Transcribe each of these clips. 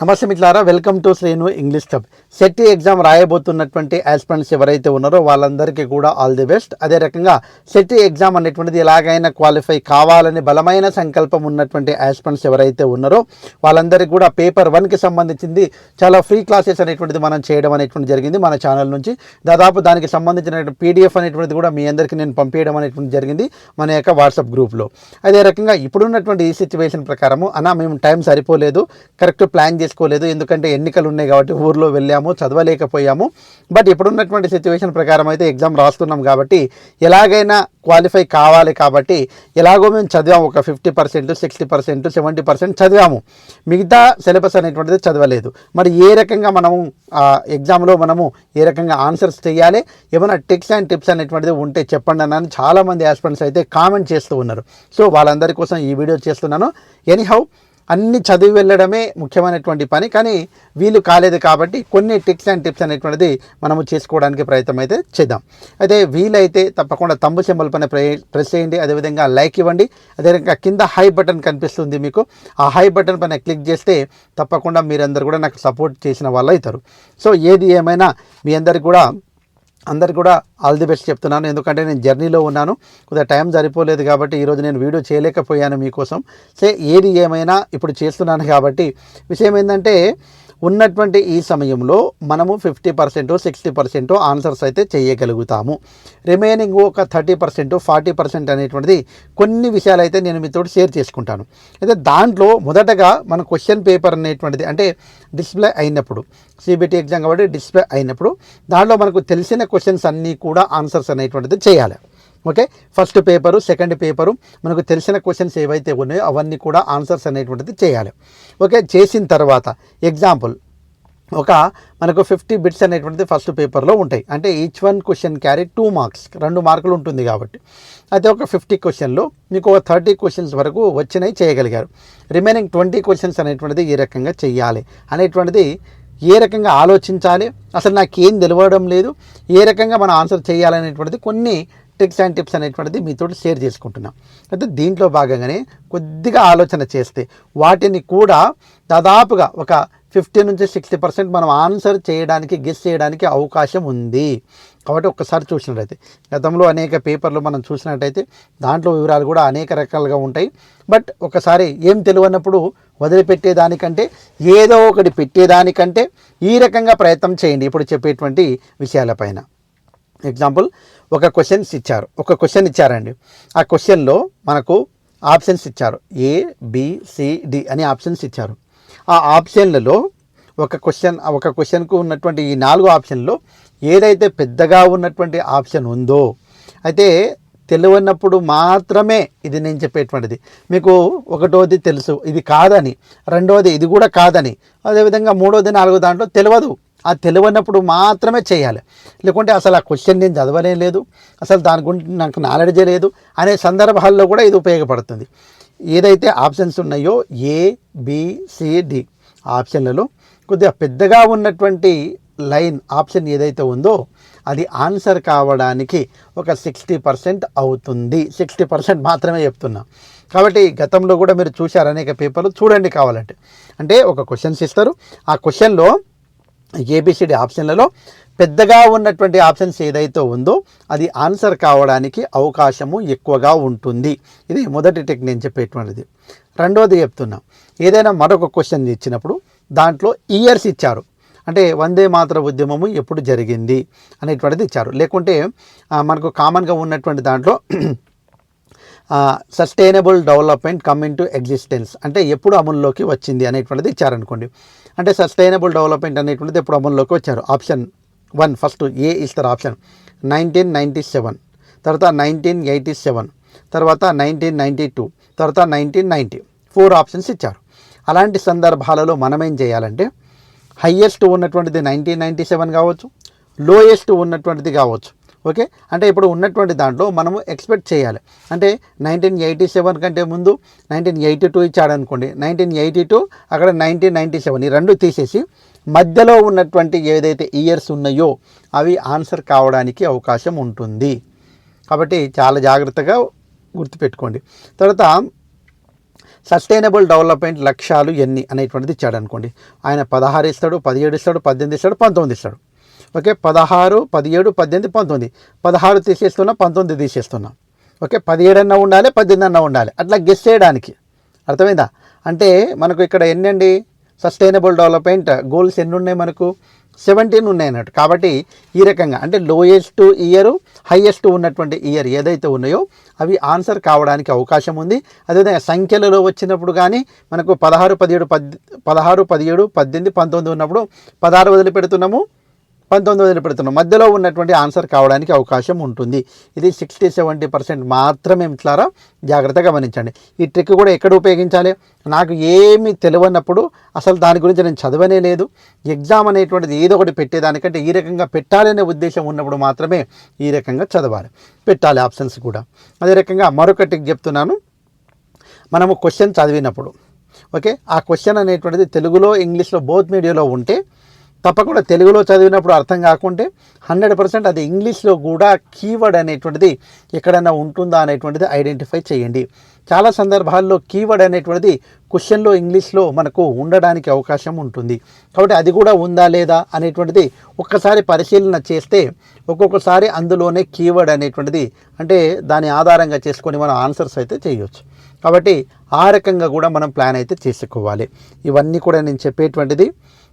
నమస్తే మిత్రులారా welcome to Srinu English club SET exam రాయబోతున్నటువంటి aspirants ఎవరైతే ఉన్నారో వాళ్ళందరికీ కూడా ఆల్ ది బెస్ట్ అదే రకంగా సెట్ ఎగ్జామ్ అనేటువంటిది ఎలాగైనా క్వాలిఫై కావాలని బలమైన సంకల్పం ఉన్నటువంటి ఆస్పిరెంట్స్ ఎవరైతే ఉన్నారో వాళ్ళందరికీ కూడా పేపర్ వన్కి సంబంధించింది చాలా ఫ్రీ క్లాసెస్ అనేటువంటిది మనం చేయడం అనేటువంటి జరిగింది మన ఛానల్ నుంచి. దాదాపు దానికి సంబంధించిన పీడిఎఫ్ అనేటువంటిది కూడా మీ అందరికీ నేను పంపించడం అనేటువంటి జరిగింది మన యొక్క వాట్సాప్ గ్రూప్లో అదే రకంగా ఇప్పుడున్నటువంటి ఈ సిచ్యువేషన్ ప్రకారము అన్న మేము టైం సరిపోలేదు. కరెక్ట్ ప్లాన్ చేసుకోలేదు. ఎందుకంటే ఎన్నికలు ఉన్నాయి కాబట్టి ఊర్లో వెళ్ళాము చదవలేకపోయాము. బట్ ఇప్పుడున్నటువంటి సిచ్యువేషన్ ప్రకారం అయితే ఎగ్జామ్ రాస్తున్నాం కాబట్టి ఎలాగైనా క్వాలిఫై కావాలి కాబట్టి ఎలాగో మేము చదివాము. ఒక fifty percent sixty percent seventy percent చదివాము. మిగతా సిలబస్ అనేటువంటిది చదవలేదు. మరి ఏ రకంగా మనము ఎగ్జామ్లో మనము ఏ రకంగా ఆన్సర్స్ చేయాలి? ఏమైనా టిప్స్ అండ్ టిప్స్ అనేటువంటిది ఉంటే చెప్పండి అని చాలామంది ఆస్పిరెంట్స్ అయితే కామెంట్ చేస్తూ ఉన్నారు. సో వాళ్ళందరి కోసం ఈ వీడియో చేస్తున్నాను. ఎనీహౌ అన్ని చదివి వెళ్ళడమే ముఖ్యమైనటువంటి పని కానీ వీలు కాలేదు కాబట్టి కొన్ని టిప్స్ అండ్ టిప్స్ అనేటువంటిది మనము చేసుకోవడానికి ప్రయత్నం అయితే చేద్దాం. అయితే వీలైతే తప్పకుండా తమ్ము సింబల్ పైన ప్రెస్ చేయండి అదేవిధంగా లైక్ ఇవ్వండి అదేవిధంగా కింద హై బటన్ కనిపిస్తుంది మీకు. ఆ హై బటన్ పైన క్లిక్ చేస్తే తప్పకుండా మీరందరూ కూడా నాకు సపోర్ట్ చేసిన వాళ్ళు అవుతారు సో ఏది ఏమైనా మీ అందరికి కూడా అందరికి కూడా ఆల్ ది బెస్ట్ చెప్తున్నాను. ఎందుకంటే నేను జర్నీలో ఉన్నాను. కొద్దిగా టైం సరిపోలేదు కాబట్టి ఈరోజు నేను వీడియో చేయలేకపోయాను మీకోసం. సే ఏది ఏమైనా ఇప్పుడు చేస్తున్నాను కాబట్టి విషయం ఏంటంటే ఉన్నటువంటి ఈ సమయంలో మనము fifty percent sixty percent answers అయితే చేయగలుగుతాము. రిమైనింగ్ ఒక థర్టీ పర్సెంట్ ఫార్టీ పర్సెంట్ అనేటువంటిది కొన్ని విషయాలు అయితే నేను మీతో షేర్ చేసుకుంటాను. అయితే దాంట్లో మొదటగా మన క్వశ్చన్ పేపర్ అనేటువంటిది అంటే డిస్ప్లే అయినప్పుడు సిబిటీ ఎగ్జామ్ కాబట్టి డిస్ప్లే అయినప్పుడు దాంట్లో మనకు తెలిసిన క్వశ్చన్స్ అన్నీ కూడా ఆన్సర్స్ అనేటువంటిది చేయాలి. Okay? First paper second paper మనకు తెలిసిన క్వశ్చన్స్ ఏవైతే ఉన్నాయో అవన్నీ కూడా ఆన్సర్స్ అనేటువంటిది చేయాలి. ఓకే? చేసిన తర్వాత ఎగ్జాంపుల్ ఒక మనకు ఫిఫ్టీ బిట్స్ అనేటువంటిది ఫస్ట్ పేపర్లో ఉంటాయి. అంటే each one question carry two marks రెండు మార్కులు ఉంటుంది కాబట్టి. అయితే ఒక ఫిఫ్టీ క్వశ్చన్లో మీకు ఒక థర్టీ క్వశ్చన్స్ వరకు వచ్చినాయి చేయగలిగారు. రిమైనింగ్ ట్వంటీ క్వశ్చన్స్ అనేటువంటిది ఈ రకంగా చెయ్యాలి అనేటువంటిది ఏ రకంగా ఆలోచించాలి? అసలు నాకేం తెలియడం లేదు. ఏ రకంగా మనం ఆన్సర్ చేయాలనేటువంటిది కొన్ని ట్రిక్స్ అండ్ టిప్స్ అనేటువంటిది మీతో షేర్ చేసుకుంటున్నాం. అయితే దీంట్లో భాగంగానే కొద్దిగా ఆలోచన చేస్తే వాటిని కూడా దాదాపుగా ఒక ఫిఫ్టీ నుంచి సిక్స్టీ పర్సెంట్ మనం ఆన్సర్ చేయడానికి గెస్ చేయడానికి అవకాశం ఉంది. కాబట్టి ఒక్కసారి చూసినట్టయితే గతంలో అనేక పేపర్లు మనం చూసినట్టయితే దాంట్లో వివరాలు కూడా అనేక రకాలుగా ఉంటాయి. బట్ ఒకసారి ఏం తెలియనప్పుడు వదిలిపెట్టేదానికంటే ఏదో ఒకటి పెట్టేదానికంటే ఈ రకంగా ప్రయత్నం చేయండి. ఇప్పుడు చెప్పేటువంటి విషయాలపైన ఎగ్జాంపుల్ ఒక క్వశ్చన్స్ ఇచ్చారు. ఒక క్వశ్చన్ ఇచ్చారండి. ఆ క్వశ్చన్లో మనకు ఆప్షన్స్ ఇచ్చారు. ఏ బిసిడి అని ఆప్షన్స్ ఇచ్చారు. ఆ ఆప్షన్లలో ఒక క్వశ్చన్ ఒక క్వశ్చన్కు ఉన్నటువంటి ఈ నాలుగు ఆప్షన్లో ఏదైతే పెద్దగా ఉన్నటువంటి ఆప్షన్ ఉందో అయితే తెలియనప్పుడు మాత్రమే ఇది నేను చెప్పేటువంటిది. మీకు ఒకటోది తెలుసు. ఇది కాదని రెండవది ఇది కూడా కాదని అదేవిధంగా మూడోది నాలుగో దాంట్లో తెలియదు. ఆ తెలియనప్పుడు మాత్రమే చేయాలి. లేకుంటే అసలు ఆ క్వశ్చన్ నేను చదవనే లేదు. అసలు దాని గురించి నాకు నాలెడ్జే లేదు అనే సందర్భాల్లో కూడా ఇది ఉపయోగపడుతుంది. ఏదైతే ఆప్షన్స్ ఉన్నాయో ఏ బిసిడి ఆప్షన్లలో కొద్దిగా పెద్దగా ఉన్నటువంటి లైన్ ఆప్షన్ ఏదైతే ఉందో అది ఆన్సర్ కావడానికి ఒక సిక్స్టీ పర్సెంట్ అవుతుంది. సిక్స్టీ పర్సెంట్ మాత్రమే చెప్తున్నా. కాబట్టి గతంలో కూడా మీరు చూశారు అనేక పేపర్లు. చూడండి కావాలంటే. అంటే ఒక క్వశ్చన్స్ ఇస్తారు ఆ క్వశ్చన్లో ఏబిసిడి ఆప్షన్లలో పెద్దగా ఉన్నటువంటి ఆప్షన్స్ ఏదైతే ఉందో అది ఆన్సర్ కావడానికి అవకాశము ఎక్కువగా ఉంటుంది. ఇది మొదటి టెక్ నేను చెప్పేటువంటిది. రెండవది చెప్తున్నా. ఏదైనా మరొక క్వశ్చన్ ఇచ్చినప్పుడు దాంట్లో ఇయర్స్ ఇచ్చారు. అంటే వందే మాతర ఉద్యమము ఎప్పుడు జరిగింది అనేటువంటిది ఇచ్చారు. లేకుంటే మనకు కామన్గా ఉన్నటువంటి దాంట్లో sustainable development come into existence అంటే ఎప్పుడు అమల్లోకి వచ్చింది అనేటువంటిది ఇచ్చారనుకోండి. అంటే సస్టైనబుల్ డెవలప్మెంట్ అనేటువంటిది ఎప్పుడు అమల్లోకి వచ్చారు? ఆప్షన్ వన్ ఫస్ట్ ఏ ఇస్తారు ఆప్షన్ నైన్టీన్ నైంటీ సెవెన్ తర్వాత నైన్టీన్ ఎయిటీ సెవెన్ తర్వాత నైన్టీన్ నైంటీ టూ తర్వాత నైన్టీన్ నైంటీ ఫోర్ ఆప్షన్స్ ఇచ్చారు. అలాంటి సందర్భాలలో మనం ఏం చేయాలంటే హయ్యెస్ట్ ఉన్నటువంటిది నైన్టీన్ నైంటీ సెవెన్ కావచ్చు లోయెస్ట్ ఉన్నటువంటిది కావచ్చు. ఓకే? అంటే ఇప్పుడు ఉన్నటువంటి దాంట్లో మనము ఎక్స్పెక్ట్ చేయాలి. అంటే నైన్టీన్ ఎయిటీ సెవెన్ కంటే ముందు నైన్టీన్ ఎయిటీ టూ ఇచ్చాడు అనుకోండి నైన్టీన్ ఎయిటీ టూ అక్కడ నైన్టీన్ నైంటీ సెవెన్ ఈ రెండు తీసేసి మధ్యలో ఉన్నటువంటి ఏదైతే ఇయర్స్ ఉన్నాయో అవి ఆన్సర్ కావడానికి అవకాశం ఉంటుంది. కాబట్టి చాలా జాగ్రత్తగా గుర్తుపెట్టుకోండి. తర్వాత సస్టైనబుల్ డెవలప్మెంట్ లక్ష్యాలు ఎన్ని అనేటువంటిది ఇచ్చాడు అనుకోండి ఆయన పదహారు ఇస్తాడు పదిహేడు ఇస్తాడు పద్దెనిమిది ఇస్తాడు పంతొమ్మిది ఇస్తాడు. ఓకే పదహారు పదిహేడు పద్దెనిమిది పంతొమ్మిది. పదహారు తీసేస్తున్నా పంతొమ్మిది తీసేస్తున్నా. ఓకే పదిహేడు అన్న ఉండాలి పద్దెనిమిది అన్న ఉండాలి. అట్లా గెస్ చేయడానికి. అర్థమైందా? అంటే మనకు ఇక్కడ ఎన్నండి? సస్టైనబుల్ డెవలప్మెంట్ గోల్స్ ఎన్ని ఉన్నాయి మనకు? సెవెంటీన్ ఉన్నాయి అన్నట్టు. కాబట్టి ఈ రకంగా అంటే లోయెస్ట్ ఇయర్ హయ్యెస్ట్ ఉన్నటువంటి ఇయర్ ఏదైతే ఉన్నాయో అవి ఆన్సర్ కావడానికి అవకాశం ఉంది. అదేవిధంగా సంఖ్యలలో వచ్చినప్పుడు కానీ మనకు పదహారు పదిహేడు పద్ పదహారు పదిహేడు పద్దెనిమిది పంతొమ్మిది ఉన్నప్పుడు పదహారు వదిలిపెడుతున్నాము. పంతొమ్మిది వందలు పెడుతున్నాం మధ్యలో ఉన్నటువంటి ఆన్సర్ కావడానికి అవకాశం ఉంటుంది. ఇది సిక్స్టీ సెవెంటీ పర్సెంట్ మాత్రమే మిట్లారా జాగ్రత్తగా గమనించండి. ఈ ట్రిక్ కూడా ఎక్కడ ఉపయోగించాలి? నాకు ఏమీ తెలియనప్పుడు అసలు దాని గురించి నేను చదవనే లేదు. ఎగ్జామ్ అనేటువంటిది ఏదో ఒకటి పెట్టేదానికంటే ఈ రకంగా పెట్టాలనే ఉద్దేశం ఉన్నప్పుడు మాత్రమే ఈ రకంగా చదవాలి. పెట్టాలి ఆప్షన్స్ కూడా. అదే రకంగా మరొక ట్రిక్ చెప్తున్నాను. మనము క్వశ్చన్ చదివినప్పుడు ఓకే? ఆ క్వశ్చన్ అనేటువంటిది తెలుగులో ఇంగ్లీష్లో బోత్ మీడియాలో ఉంటే తప్పకుండా తెలుగులో చదివినప్పుడు అర్థం కాకుంటే హండ్రెడ్ పర్సెంట్ అది ఇంగ్లీష్లో కూడా కీవర్డ్ అనేటువంటిది ఎక్కడైనా ఉంటుందా అనేటువంటిది ఐడెంటిఫై చేయండి. చాలా సందర్భాల్లో కీవర్డ్ అనేటువంటిది క్వశ్చన్లో ఇంగ్లీష్లో మనకు ఉండడానికి అవకాశం ఉంటుంది. కాబట్టి అది కూడా ఉందా లేదా అనేటువంటిది ఒక్కసారి పరిశీలన చేస్తే ఒక్కొక్కసారి అందులోనే కీవర్డ్ అనేటువంటిది అంటే దాని ఆధారంగా చేసుకొని మనం ఆన్సర్స్ అయితే చేయొచ్చు. కాబట్టి ఆ రకంగా కూడా మనం ప్లాన్ అయితే చేసుకోవాలి. ఇవన్నీ కూడా నేను చెప్పేటువంటిది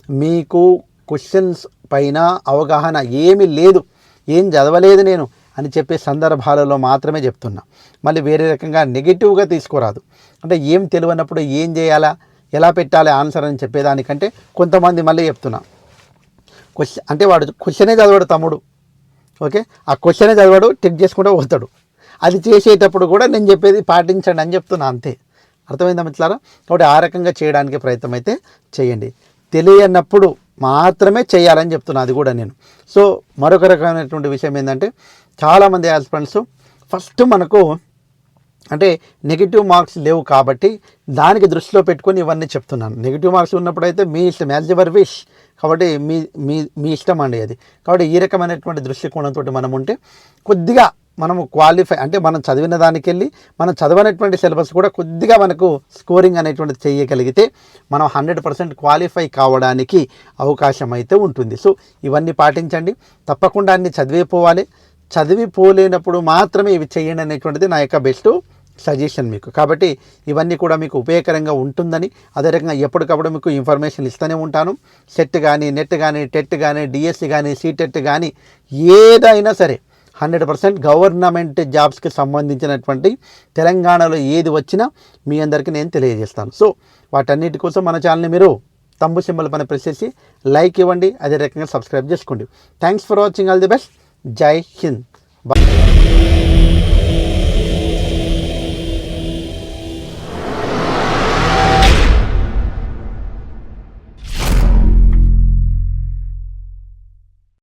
మీకు క్వశ్చన్స్ పైన అవగాహన ఏమీ లేదు. ఏం చదవలేదు నేను అని చెప్పే సందర్భాలలో మాత్రమే చెప్తున్నా. మళ్ళీ వేరే రకంగా నెగిటివ్గా తీసుకురాదు. అంటే ఏం తెలియనప్పుడు ఏం చేయాలా? ఎలా పెట్టాలి ఆన్సర్ అని చెప్పేదానికంటే కొంతమంది మళ్ళీ చెప్తున్నా. క్వశ్చన్ అంటే వాడు క్వశ్చనే చదవడు తమ్ముడు. ఓకే ఆ క్వశ్చనే చదవడు టిక్ చేసుకుంటూ పోతాడు. అది చేసేటప్పుడు కూడా నేను చెప్పేది పాటించండి అని చెప్తున్నా అంతే. అర్థమైందా మిత్రులారా? కాబట్టి ఆ రకంగా చేయడానికి ప్రయత్నం అయితే చేయండి. తెలియనప్పుడు మాత్రమే చేయాలని చెప్తున్నా అది కూడా నేను. సో మరొక రకమైనటువంటి విషయం ఏంటంటే చాలామంది హస్బెండ్స్ ఫస్ట్ మనకు అంటే నెగిటివ్ మార్క్స్ లేవు కాబట్టి దానికి దృష్టిలో పెట్టుకొని ఇవన్నీ చెప్తున్నాను. నెగిటివ్ మార్క్స్ ఉన్నప్పుడు అయితే మీ ఇష్టం యాజ్ యువర్ విష్. కాబట్టి మీ మీ మీ ఇష్టం అండి అది. కాబట్టి ఈ రకమైనటువంటి దృష్టికోణంతో మనం ఉంటే కొద్దిగా మనము క్వాలిఫై అంటే మనం చదివిన దానికి వెళ్ళి మనం చదవనటువంటి సిలబస్ కూడా కొద్దిగా మనకు స్కోరింగ్ అనేటువంటిది చేయగలిగితే మనం హండ్రెడ్ పర్సెంట్ క్వాలిఫై కావడానికి అవకాశం అయితే ఉంటుంది. సో ఇవన్నీ పాటించండి. తప్పకుండా అన్ని చదివిపోవాలి. చదివిపోలేనప్పుడు మాత్రమే ఇవి చేయండి అనేటువంటిది నా యొక్క బెస్ట్ సజెషన్ మీకు. కాబట్టి ఇవన్నీ కూడా మీకు ఉపయోగకరంగా ఉంటుందని అదే రకంగా ఎప్పటికప్పుడు మీకు ఇన్ఫర్మేషన్ ఇస్తూనే ఉంటాను. సెట్ కానీ నెట్ కానీ టెట్ కానీ డిఎస్సి కానీ సీటెట్ కానీ ఏదైనా సరే హండ్రెడ్ పర్సెంట్ గవర్నమెంట్ జాబ్స్కి సంబంధించినటువంటి తెలంగాణలో ఏది వచ్చినా మీ అందరికీ నేను తెలియజేస్తాను. సో వాటన్నిటి కోసం మన ఛానల్ని మీరు తంబు సింబల్ పైన ప్రెస్ చేసి లైక్ ఇవ్వండి అదే రకంగా సబ్స్క్రైబ్ చేసుకోండి. Thanks for watching all the best Jai Hind.